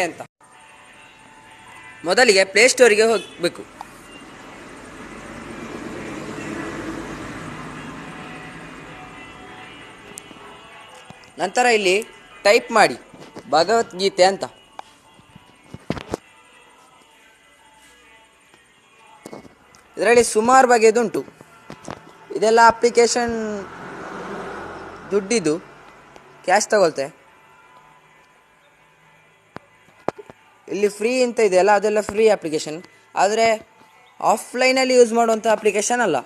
ಅಂತ. ಮೊದಲಿಗೆ ಪ್ಲೇಸ್ಟೋರಿಗೆ ಹೋಗಬೇಕು. ನಂತರ ಇಲ್ಲಿ ಟೈಪ್ ಮಾಡಿ. ಭಗವದ್ಗೀತೆ ಅಂತ. ಇದರಲ್ಲಿ ಸುಮಾರು ಬಗೆಯದುಂಟು ಇದೆಲ್ಲ ಅಪ್ಲಿಕೇಶನ್ ದುಡ್ಡಿದು ಕ್ಯಾಶ್ ತಗೊಳ್ತೆ. ಇಲ್ಲಿ ಫ್ರೀ ಅಂತ ಇದೆಯಲ್ಲ ಅದೆಲ್ಲ ಫ್ರೀ ಅಪ್ಲಿಕೇಶನ್ ಆದರೆ ಆಫ್ಲೈನಲ್ಲಿ ಯೂಸ್ ಮಾಡುವಂಥ ಅಪ್ಲಿಕೇಶನ್ ಅಲ್ಲ.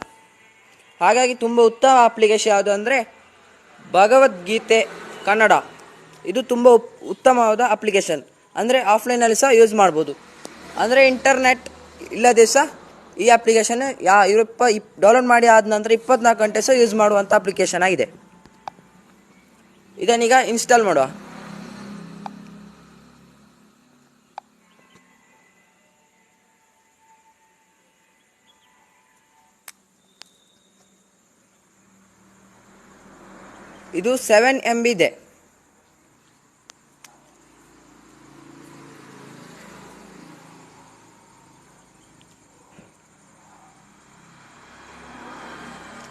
ಹಾಗಾಗಿ ತುಂಬ ಉತ್ತಮ ಅಪ್ಲಿಕೇಶನ್ ಯಾವುದು ಅಂದರೆ ಭಗವದ್ಗೀತೆ ಕನ್ನಡ. ಇದು ತುಂಬ ಉತ್ತಮವಾದ ಅಪ್ಲಿಕೇಶನ್ ಅಂದರೆ ಆಫ್ಲೈನಲ್ಲಿ ಸಹ ಯೂಸ್ ಮಾಡ್ಬೋದು. ಅಂದರೆ ಇಂಟರ್ನೆಟ್ ಇಲ್ಲದೆ ಸಹ ಈ ಅಪ್ಲಿಕೇಶನ್ ಯಾ ಇವಪ್ಪ ಇಪ್ ಡೌನ್ಲೋಡ್ ಮಾಡಿ ಆದ ನಂತರ ಇಪ್ಪತ್ನಾಲ್ಕು ಗಂಟೆ ಸಹ ಯೂಸ್ ಮಾಡುವಂಥ ಅಪ್ಲಿಕೇಶನ್ ಆಗಿದೆ. ಇದನ್ನೀಗ ಇನ್ಸ್ಟಾಲ್ ಮಾಡುವ. ಇದು ಸೆವೆನ್ ಎಂ ಇದೆ.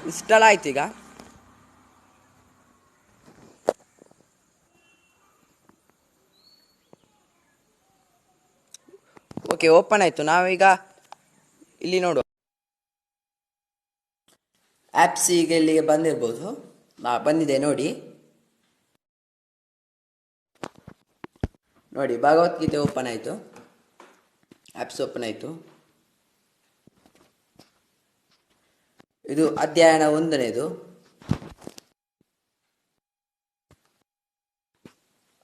ಇನ್ಸ್ಟಾಲ್ ಆಯ್ತು ಈಗ. ಓಕೆ ಓಪನ್ ಆಯಿತು. ನಾವೀಗ ಇಲ್ಲಿ ನೋಡುವ. ಆ್ಯಪ್ಸ್ ಈಗ ಇಲ್ಲಿಗೆ ಬಂದಿರ್ಬೋದು. ಬಂದಿದೆ ನೋಡಿ. ನೋಡಿ, ಭಗವದ್ಗೀತೆ ಓಪನ್ ಆಯಿತು. ಆ್ಯಪ್ಸ್ ಓಪನ್ ಆಯಿತು. ಇದು ಅಧ್ಯಯನ ಒಂದನೇದು.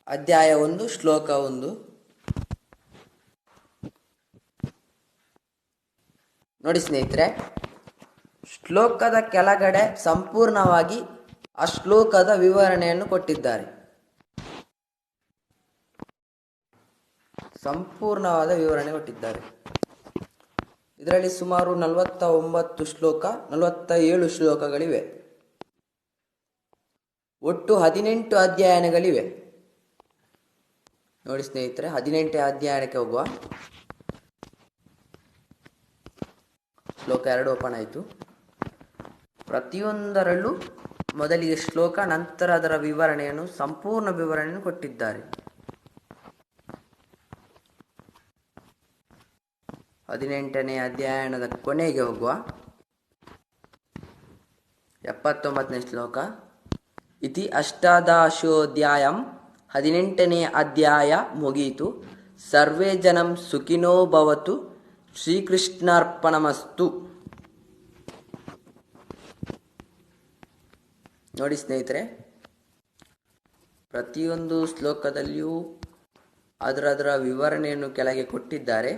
ಅಧ್ಯಾಯ ಒಂದು, ಶ್ಲೋಕ ಒಂದು. ನೋಡಿ ಸ್ನೇಹಿತರೆ, ಶ್ಲೋಕದ ಕೆಳಗಡೆ ಸಂಪೂರ್ಣವಾಗಿ ಆ ಶ್ಲೋಕದ ವಿವರಣೆಯನ್ನು ಕೊಟ್ಟಿದ್ದಾರೆ. ಸಂಪೂರ್ಣವಾದ ವಿವರಣೆ ಕೊಟ್ಟಿದ್ದಾರೆ. ಇದರಲ್ಲಿ ಸುಮಾರು ನಲವತ್ತ ಒಂಬತ್ತು ಶ್ಲೋಕ ನಲವತ್ತ ಏಳು ಶ್ಲೋಕಗಳಿವೆ. ಒಟ್ಟು ಹದಿನೆಂಟು ಅಧ್ಯಯನಗಳಿವೆ. ನೋಡಿ ಸ್ನೇಹಿತರೆ, ಹದಿನೆಂಟು ಅಧ್ಯಯನಕ್ಕೆ ಹೋಗುವ. ಶ್ಲೋಕ ಎರಡು ಓಪನ್ ಆಯಿತು. ಪ್ರತಿಯೊಂದರಲ್ಲೂ ಮೊದಲಿಗೆ ಶ್ಲೋಕ, ನಂತರ ಅದರ ವಿವರಣೆಯನ್ನು, ಸಂಪೂರ್ಣ ವಿವರಣೆಯನ್ನು ಕೊಟ್ಟಿದ್ದಾರೆ. ಹದಿನೆಂಟನೇ ಅಧ್ಯಯನದ ಕೊನೆಗೆ ಹೋಗುವ. ಎಪ್ಪತ್ತೊಂಬತ್ತನೇ ಶ್ಲೋಕ. ಇತಿ ಅಷ್ಟಾದಶೋಧ್ಯಾಯ, ಹದಿನೆಂಟನೇ ಅಧ್ಯಾಯ ಮುಗಿಯಿತು ಸರ್ವೇ ಜನಂ ಸುಖಿನೋ ಭವತು, ಶ್ರೀಕೃಷ್ಣಾರ್ಪಣಮಸ್ತು. ನೋಡಿ ಸ್ನೇಹಿತರೆ ಪ್ರತಿಯೊಂದು ಶ್ಲೋಕದಲ್ಲಿಯೂ ಅದರದರ ವಿವರಣೆಯನ್ನು ಕೆಳಗೆ ಕೊಟ್ಟಿದ್ದಾರೆ.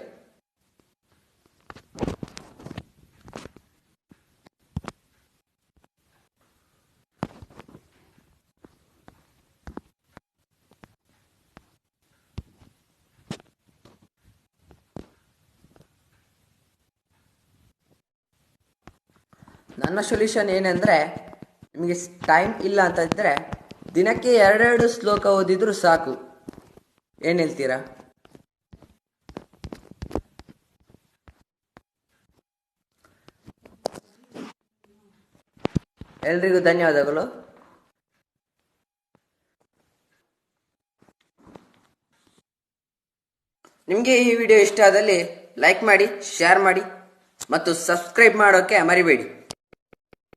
ನನ್ನ ಸೊಲ್ಯೂಷನ್ ಏನಂದರೆ ನಿಮಗೆ ಟೈಮ್ ಇಲ್ಲ ಅಂತ ಇದ್ದರೆ ದಿನಕ್ಕೆ ಎರಡೆರಡು ಶ್ಲೋಕ ಓದಿದ್ರು ಸಾಕು. ಏನು ಹೇಳ್ತೀರಾ? ಎಲ್ರಿಗೂ ಧನ್ಯವಾದಗಳು. ನಿಮಗೆ ಈ ವಿಡಿಯೋ ಇಷ್ಟ ಆದಲ್ಲಿ ಲೈಕ್ ಮಾಡಿ ಶೇರ್ ಮಾಡಿ, ಮತ್ತು ಸಬ್ಸ್ಕ್ರೈಬ್ ಮಾಡೋಕ್ಕೆ ಮರಿಬೇಡಿ.